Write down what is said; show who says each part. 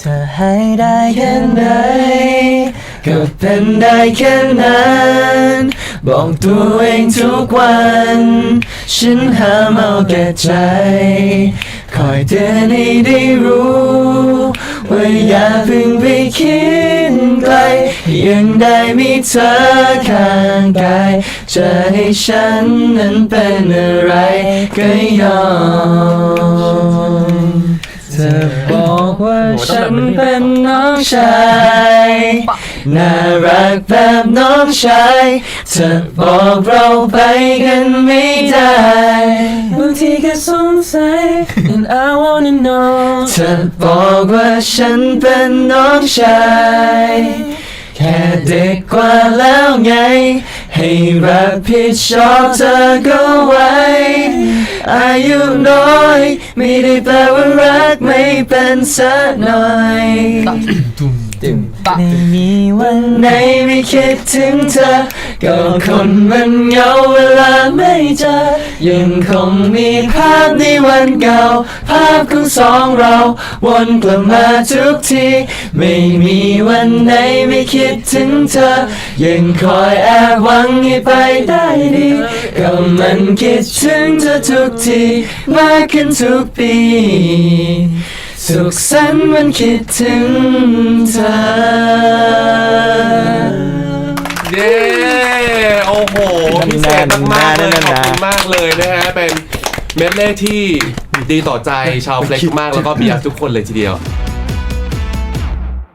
Speaker 1: เธอให้ได้แค่ไหน ก็เป็นได้แค่นั้นบอกตัวเองทุกวัน ฉันหาเอาแก่ใจ คอยเตือนให้ได้รู้ ว่าอย่าเพิ่งไปคิดไกล ยังได้มีเธอข้างกาย จะให้ฉันนั้นเป็นอะไรก็ยอม ธอบอกว่าฉันเป็นน้องชายน่ารักแบบน้องชายเธอบอกเราไปกันไม่ได้บางทีก็สงสัย and I wanna know เธอบอกว่าฉันเป็นน้องชายแค่เด็กกว่าแล้วไง ให้รับผิดชอบเธอก็ไว้ อายุน้อย ไม่ได้แปลว่ารักไม่เป็นสักหน่อย ไม่มีวันไหนไม่คิดถึงเธอ ก็คนมันเหงาเวลาไม่เจอ ยังคงมีภาพในวันเก่า ภาพของสองเรา วนกลับมาทุกที ไม่มีวันไหนไม่คิดถึงเธอ ยังคอยแอบหวังให้ไปได้ดี ก็มั นคิดถึงเธอทุกทีมากขึ้นทุกปี สุขสันต์วันคิดถึงเธอ
Speaker 2: เย้โอ้โหพิเศษมากๆเลยขอบคุณมากเลยนะฮะเป็นเมดเล่ที่ดีต่อใจชาวเฟล็กมากแล้วก็บีอาทุกคนเลยทีเดียว